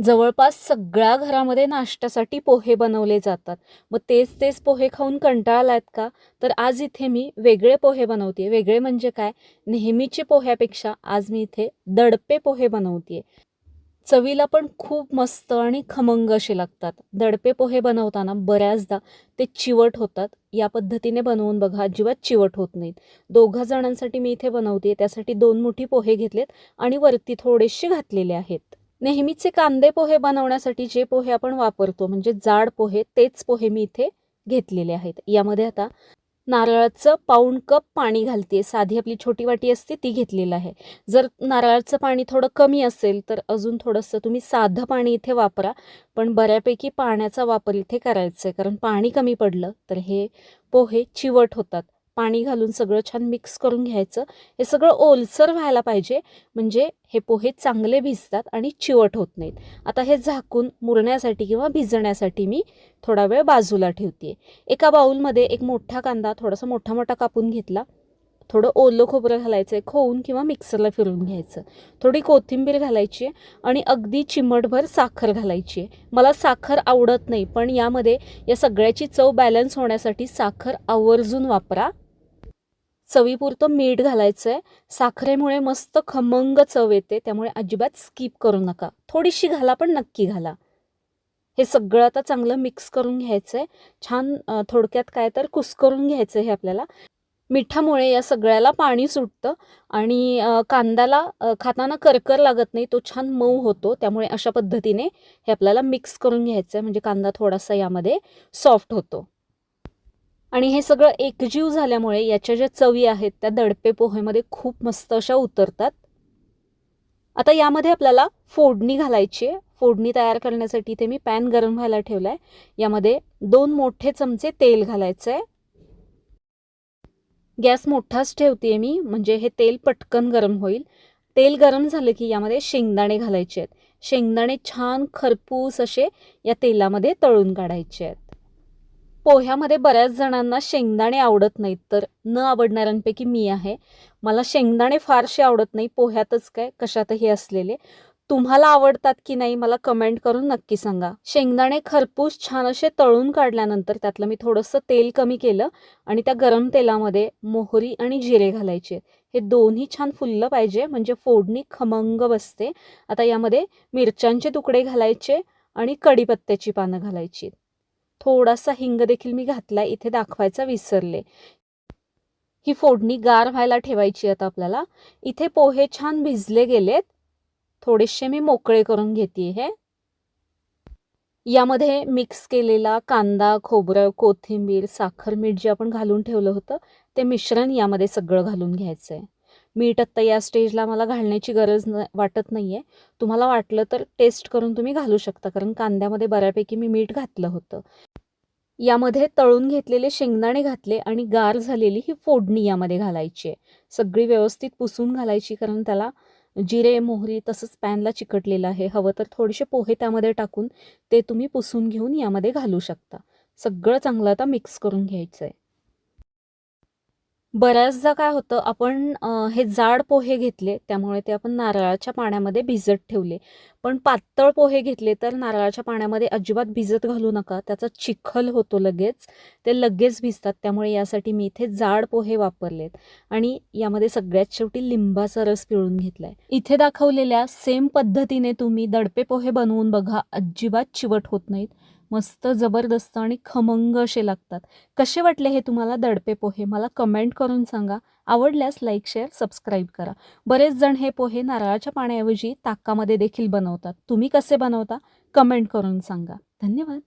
जवळपास सगळ्या घरामध्ये नाश्त्यासाठी पोहे बनवले जातात. मग तेच तेच पोहे खाऊन कंटाळलात का? तर आज इथे मी वेगळे पोहे बनवते वेगळे म्हणजे काय? नेहमीचे पोह्यापेक्षा आज मी इथे दडपे पोहे बनवते चवीला पण खूप मस्त आणि खमंग असे लागतात. दडपे पोहे बनवताना बऱ्याचदा ते चिवट होतात. या पद्धतीने बनवून बघा अजिबात चिवट होत नाहीत. दोघा जणांसाठी मी इथे बनवते त्यासाठी दोन मोठी पोहे घेतलेत आणि वरती थोडेसे घातलेले आहेत. नेहमीचे कांदे पोहे बनवण्यासाठी जे पोहे आपण वापरतो म्हणजे जाड पोहे तेच पोहे मी इथे घेतलेले आहेत. यामध्ये आता नारळाचं पाऊण कप पाणी घालते साधी आपली छोटी वाटी असते ती घेतलेलं आहे. जर नारळाचं पाणी थोडं कमी असेल तर अजून थोडंसं तुम्ही साधं पाणी इथे वापरा. पण बऱ्यापैकी पाण्याचा वापर इथे करायचा आहे कारण पाणी कमी पडलं तर हे पोहे चिवट होतात. पाणी घालून सगळं छान मिक्स करून घ्यायचं. हे सगळं ओलसर व्हायला पाहिजे. म्हणजे हे पोहे चांगले भिजतात आणि चिवट होत नाहीत. आता हे झाकून मुरण्यासाठी किंवा भिजण्यासाठी मी थोडा वेळ बाजूला ठेवते एका बाऊलमध्ये एक मोठा कांदा थोडासा मोठा मोठा कापून घेतला. थोडं ओलं खोबरं घालायचं आहे खोवून किंवा मिक्सरला फिरून घ्यायचं. थोडी कोथिंबीर घालायची आहे आणि अगदी चिमटभर साखर घालायची. आहे मला साखर आवडत नाही पण यामध्ये या सगळ्याची चव बॅलन्स होण्यासाठी साखर आवर्जून वापरा. चवीपुरतं मीठ घालायचं आहे साखरेमुळे मस्त खमंग चव येते त्यामुळे अजिबात स्किप करू नका. थोडीशी घाला पण नक्की घाला. हे सगळं आता चांगलं मिक्स करून घ्यायचं आहे छान थोडक्यात काय तर कुस्करून घ्यायचं हे आपल्याला. मिठामुळे या सगळ्याला पाणी सुटतं आणि कांद्याला खाताना करकर लागत नाही तो छान मऊ होतो. त्यामुळे अशा पद्धतीने हे आपल्याला मिक्स करून घ्यायचं आहे म्हणजे कांदा थोडासा यामध्ये सॉफ्ट होतो. आणि हे सगळं एकजीव झाल्यामुळे याच्या ज्या चवी आहेत त्या दडपे पोहेमध्ये खूप मस्त अशा उतरतात. आता यामध्ये आपल्याला फोडणी घालायची आहे. फोडणी तयार करण्यासाठी इथे मी पॅन गरम व्हायला ठेवला आहे यामध्ये दोन मोठे चमचे तेल घालायचं आहे गॅस मोठाच ठेवते मी म्हणजे हे तेल पटकन गरम होईल. तेल गरम झालं की यामध्ये शेंगदाणे घालायचे आहेत. शेंगदाणे छान खरपूस असे या तेलामध्ये तळून काढायचे आहेत. पोह्यामध्ये बऱ्याच जणांना शेंगदाणे आवडत नाहीत तर न आवडणाऱ्यांपैकी मी आहे. मला शेंगदाणे फारसे आवडत नाही पोह्यातच काय कशातही असलेले. तुम्हाला आवडतात की नाही मला कमेंट करून नक्की सांगा. शेंगदाणे खरपूस छान असे तळून काढल्यानंतर त्यातलं मी थोडंसं तेल कमी केलं आणि त्या गरम तेलामध्ये मोहरी आणि जिरे घालायचे. हे दोन्ही छान फुललं पाहिजे म्हणजे फोडणी खमंग बसते. आता यामध्ये मिरच्यांचे तुकडे घालायचे आणि कढीपत्त्याची पानं घालायची. थोडासा हिंग देखील मी घातला इथे दाखवायचा विसरले. ही फोडणी गार व्हायला ठेवायची आता आपल्याला. इथे पोहे छान भिजले गेलेत. थोडेसे मी मोकळे करून घेते हे. यामध्ये मिक्स केलेला कांदा खोबरं कोथिंबीर साखर मीठ जे आपण घालून ठेवलं होतं ते मिश्रण यामध्ये सगळं घालून घ्यायचं आहे मीठ आत्ता या स्टेजला मला घालण्याची गरज न वाटत नाही आहे तुम्हाला वाटलं तर टेस्ट करून तुम्ही घालू शकता कारण कांद्यामध्ये बऱ्यापैकी मी मीठ घातलं होतं. यामध्ये तळून घेतलेले शेंगदाणे घातले आणि गार झालेली ही फोडणी यामध्ये घालायची आहे. सगळी व्यवस्थित पुसून घालायची कारण त्याला जिरे मोहरी तसंच पॅनला चिकटलेलं आहे. हवं तर थोडेसे पोहे त्यामध्ये टाकून ते तुम्ही पुसून घेऊन यामध्ये घालू शकता. सगळं चांगलं आता मिक्स करून घ्यायचं आहे बऱ्याचदा काय होतं आपण हे जाड पोहे घेतले त्यामुळे ते आपण नारळाच्या पाण्यामध्ये भिजत ठेवले. पण पातळ पोहे घेतले तर नारळाच्या पाण्यामध्ये अजिबात भिजत घालू नका त्याचा चिखल होतो लगेच ते लगेच भिजतात त्यामुळे यासाठी मी इथे जाड पोहे वापरलेत. आणि यामध्ये सगळ्यात शेवटी लिंबाचा रस पिळून घेतलाय. इथे दाखवलेल्या सेम पद्धतीने तुम्ही दडपे पोहे बनवून बघा अजिबात चिवट होत नाहीत. मस्त जबरदस्त आणि खमंग असे लागतात. कसे वाटले हे तुम्हाला दडपे पोहे? मला कमेंट करून सांगा. आवडल्यास लाईक शेअर सबस्क्राईब करा. बरेच जण हे पोहे नारळाच्या पाण्याऐवजी ताकामध्ये देखील बनवतात. तुम्ही कसे बनवता? कमेंट करून सांगा. धन्यवाद.